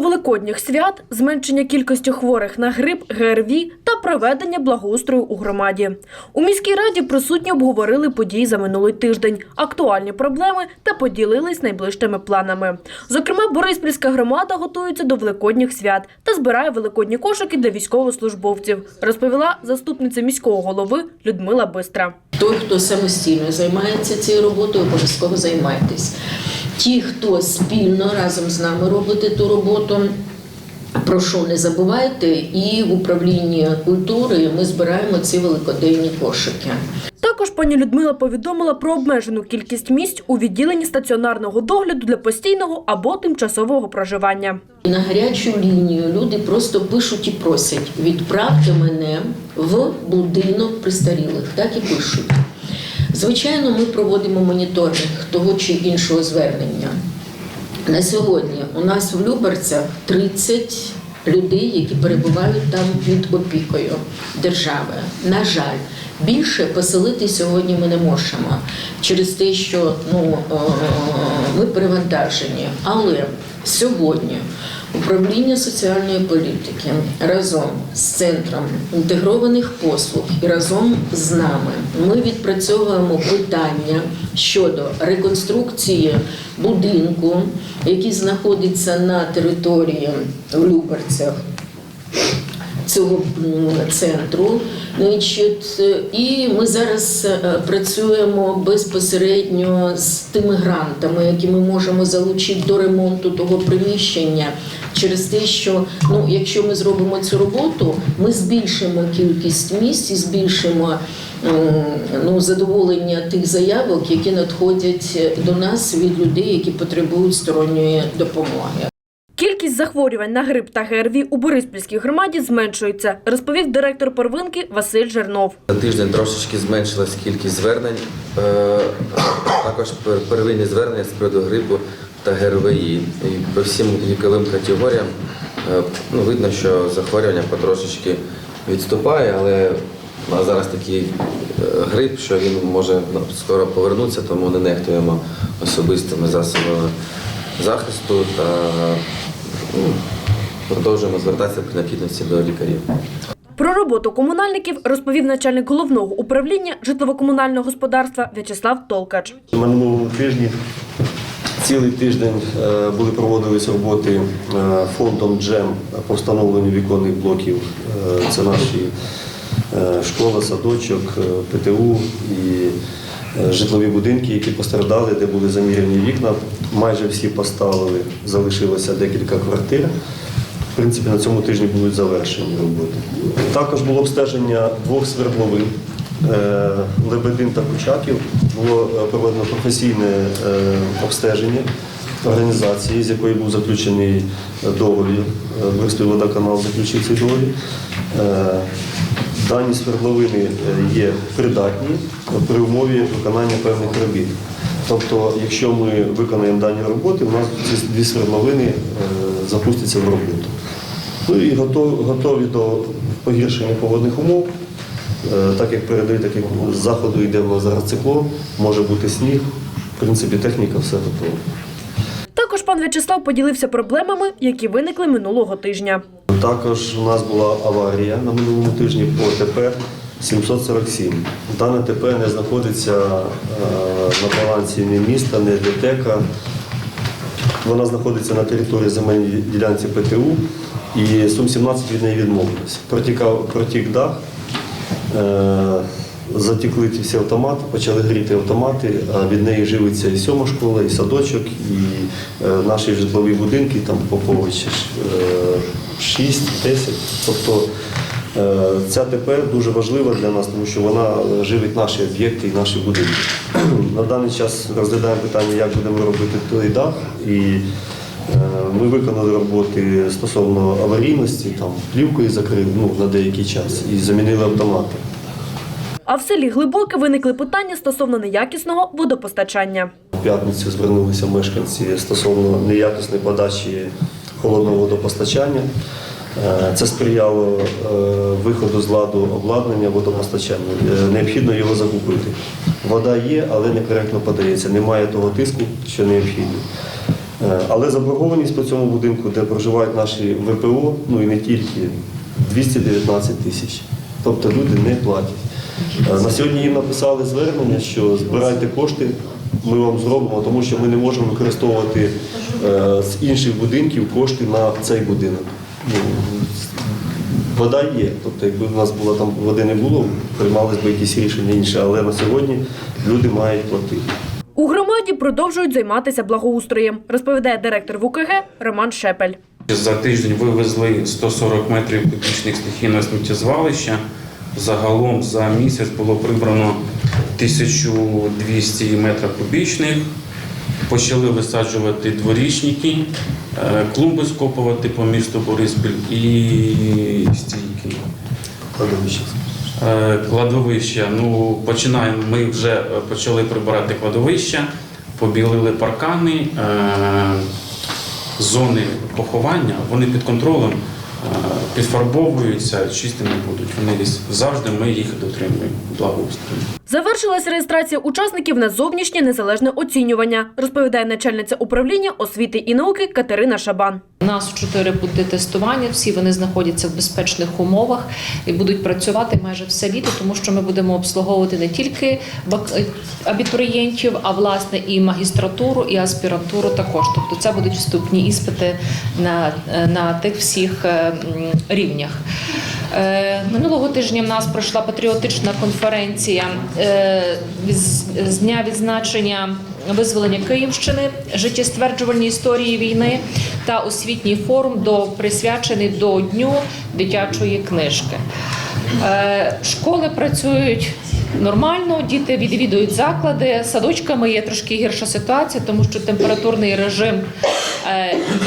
великодніх свят, зменшення кількості хворих на грип, ГРВІ та проведення благоустрою у громаді. У міській раді присутні обговорили події за минулий тиждень, актуальні проблеми та поділились найближчими планами. Зокрема, Бориспільська громада готується до великодніх свят та збирає великодні кошики для військовослужбовців, розповіла заступниця міського голови Людмила Бистра. Той, хто самостійно займається цією роботою, обов'язково займайтесь. Ті, хто спільно разом з нами робите ту роботу, прошу не забувайте, і в управлінні культури ми збираємо ці великоденні кошики. Також пані Людмила повідомила про обмежену кількість місць у відділенні стаціонарного догляду для постійного або тимчасового проживання. На гарячу лінію люди просто пишуть і просять: відправте мене в будинок престарілих. Так і пишуть. Звичайно, ми проводимо моніторинг того чи іншого звернення. На сьогодні у нас в Люберцях 30 людей, які перебувають там під опікою держави. На жаль, більше поселити сьогодні ми не можемо через те, що ну, е, ми перевантажені. Але сьогодні управління соціальної політики разом з центром інтегрованих послуг і разом з нами. Ми відпрацьовуємо питання щодо реконструкції будинку, який знаходиться на території в Люберцях цього центру. Значить, і ми зараз е, працюємо безпосередньо з тими грантами, які ми можемо залучити до ремонту того приміщення, через те, що ну, якщо ми зробимо цю роботу, ми збільшимо кількість місць і збільшимо ну, задоволення тих заявок, які надходять до нас від людей, які потребують сторонньої допомоги. Кількість захворювань на грип та ГРВІ у Бориспільській громаді зменшується, розповів директор первинки Василь Жернов. За тиждень трошечки зменшилась кількість звернень. Е, Також первинні звернення з приводу грипу та ГРВІ. І по всім віковим категоріям е, ну, видно, що захворювання потрошечки відступає, але зараз такий е, грип, що він може ну, скоро повернутися, тому не нехтуємо особистими засобами захисту та продовжуємо звертатися при необхідності до лікарів. Про роботу комунальників розповів начальник головного управління житлово-комунального господарства В'ячеслав Толкач. На минулому тижні цілий тиждень е, були проводилися роботи е, фондом Джем по встановленню віконних блоків. Е, Це наші школа, садочок, ПТУ і житлові будинки, які постраждали, де були заміряні вікна. Майже всі поставили, залишилося декілька квартир. В принципі, на цьому тижні будуть завершені роботи. Також було обстеження двох свердловин е, Лебедин та Кучаків. Було е, проведено професійне е, обстеження організації, з якої був заключений договір. Е, водоканал заключив цей договір. Дані свердловини е, є придатні при умові виконання певних робіт. Тобто, якщо ми виконаємо дані роботи, у нас ці дві свердловини е, запустяться в роботу. Ну і готові, до погіршення погодних умов. Е, Так як передають, так з заходу йде зараз циклон, може бути сніг. В принципі, техніка все готова. Пан В'ячеслав поділився проблемами, які виникли минулого тижня. Також у нас була аварія на минулому тижні по ТП 747. Дане ТП не знаходиться е, на балансі ні міста, ні ДТЕКа. Вона знаходиться на території земельної ділянці ПТУ і Сум-17 від неї відмовилась. Протікав, протік дах, е, затікли ті всі автомати, почали гріти автомати, а від неї живиться і сьома школа, і садочок, і е, наші житлові будинки, там Попович е, 6-10. Тобто е, ця ТП дуже важлива для нас, тому що вона живить наші об'єкти і наші будинки. На даний час розглядаємо питання, як будемо робити той дах. І ми виконали роботи стосовно аварійності, там плівкою закрили ну, на деякий час і замінили автомати. А в селі Глибоке виникли питання стосовно неякісного водопостачання. У п'ятницю звернулися мешканці стосовно неякісної подачі холодного водопостачання. Е, Це сприяло е, виходу з ладу обладнання водопостачання. Е, Необхідно його закупити. Вода є, але некоректно подається. Немає того тиску, що необхідно. Але заборгованість по цьому будинку, де проживають наші ВПО, ну і не тільки, 219 тисяч. Тобто люди не платять. Е, На сьогодні їм написали звернення, що збирайте кошти, ми вам зробимо, тому що ми не можемо використовувати е, з інших будинків кошти на цей будинок. Ну, Вода є, тобто якби в нас була там води не було, приймались би якісь рішення інші, але на сьогодні люди мають платити. У громаді продовжують займатися благоустроєм, розповідає директор ВУКГ Роман Шепель. За тиждень вивезли 140 метрів кубічних стихійного сміттєзвалища. Загалом за місяць було прибрано 1200 метрів кубічних. Почали висаджувати дворічники, е, клумби скопувати по місту Бориспіль і стійки. Кладовище. Е, Кладовища. Ну, починаємо. Ми вже почали прибирати кладовища, побілили паркани, е, зони поховання. Вони під контролем підфарбовуються, чистими будуть. Вони завжди ми їх дотримуємо. Благоустрою. Завершилась реєстрація учасників на зовнішнє незалежне оцінювання, розповідає начальниця управління освіти і науки Катерина Шабан. У нас чотири пункти тестування. Всі вони знаходяться в безпечних умовах і будуть працювати майже все літо, тому що ми будемо обслуговувати не тільки бак- абітурієнтів, а власне і магістратуру, і аспірантуру також. Тобто це будуть вступні іспити на, на тих всіх е, рівнях. Е, Минулого тижня в нас пройшла патріотична конференція е, з дня відзначення визволення Київщини, життєстверджувальні історії війни та освітній форум до присвячений до дню дитячої книжки. Е, Школи працюють нормально, діти відвідують заклади. Садочками є трошки гірша ситуація, тому що температурний режим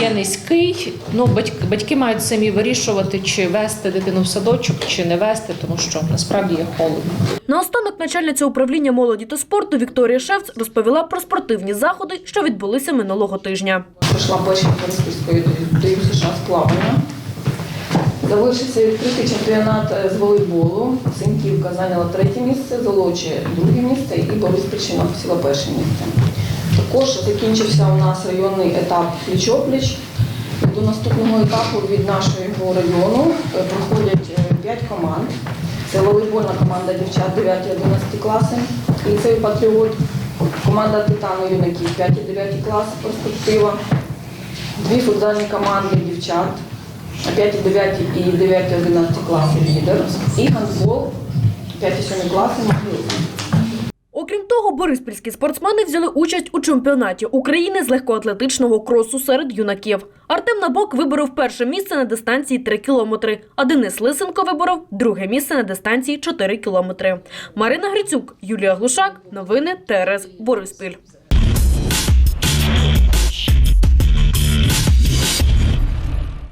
є низький. Ну, батьки, батьки мають самі вирішувати, чи вести дитину в садочок, чи не вести, тому що насправді є холодно. Наостанок начальниця управління молоді та спорту Вікторія Шевц розповіла про спортивні заходи, що відбулися минулого тижня. пройшла перша Бориспільської дою США з плавання. Завершився відкритий чемпіонат е, з волейболу. Синьківка зайняла третє місце, Золочі друге місце і Бориспільщина посіла перше місце. Також закінчився у нас районний етап пліч-опліч. До наступного етапу від нашого району е, проходять 5 команд. Це волейбольна команда дівчат 9-11 класи, ліцей Патріот, команда Титану юнаків 5-9 клас перспектива, дві футзальні команди дівчат 5, 9 і 9, 11 класи лідер і гандбол 5 7 класи могилка. Того, бориспільські спортсмени взяли участь у чемпіонаті України з легкоатлетичного кросу серед юнаків. Артем Набок виборов перше місце на дистанції 3 кілометри, а Денис Лисенко виборов друге місце на дистанції 4 кілометри. Марина Грицюк, Юлія Глушак. Новини ТРС Бориспіль.